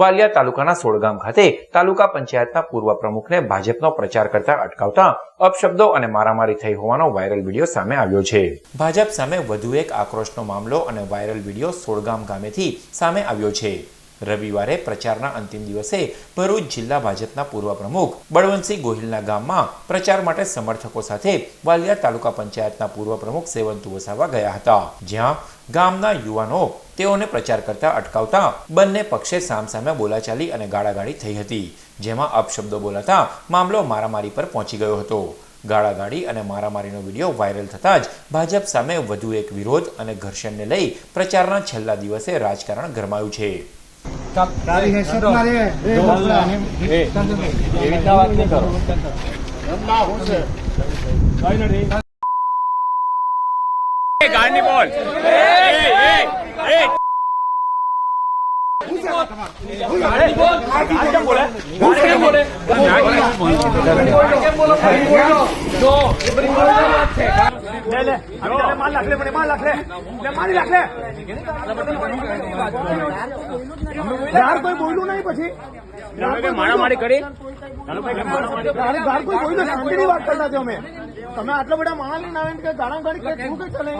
વાલિયા તાલુકાના સોળગામ ખાતે તાલુકા પંચાયતના પૂર્વ પ્રમુખને ભાજપનો પ્રચાર કરતા અટકાવતા અપશબ્દો અને મારામારી થઈ હોવાનો વાયરલ વીડિયો સામે આવ્યો છે. ભાજપ સામે વધુ એક આક્રોશનો મામલો અને વાયરલ વીડિયો સોળગામ ગામેથી સામે આવ્યો છે. રવિવારે પ્રચારના અંતિમ દિવસે ભરૂચ જિલ્લા ભાજપના પૂર્વ પ્રમુખ બળવંતસિંહ ગોહિલના ગામમાં પ્રચાર માટે સમર્થકો સાથે વાલિયા તાલુકા પંચાયતના પૂર્વ પ્રમુખ સેવંતુ વસાવા ગયા હતા. જ્યાં ગામના યુવાનો તેઓને પ્રચાર કરતા અટકાવતા બંને પક્ષે સામસામે બોલાચાલી અને ગાળાગાળી થઈ હતી જેમાં અપશબ્દો બોલાતા મામલો મારામારી પર પહોંચી ગયો હતો. ગાળાગાળી અને મારામારીનો વીડિયો વાયરલ થતાં જ ભાજપ સામે વધુ એક વિરોધ અને ઘર્ષણને લઈ પ્રચારના છેલ્લા દિવસે રાજકારણ ગરમાયું છે. ગાડી બોલ. યાર કોઈ બોલ્યું નહીં પછી મારામારી કરી કોઈ વાત કરતા અમે તમે આટલા બધા માણસ આવીને કે ગાળા ગાડી કે શું કઈ ચાલે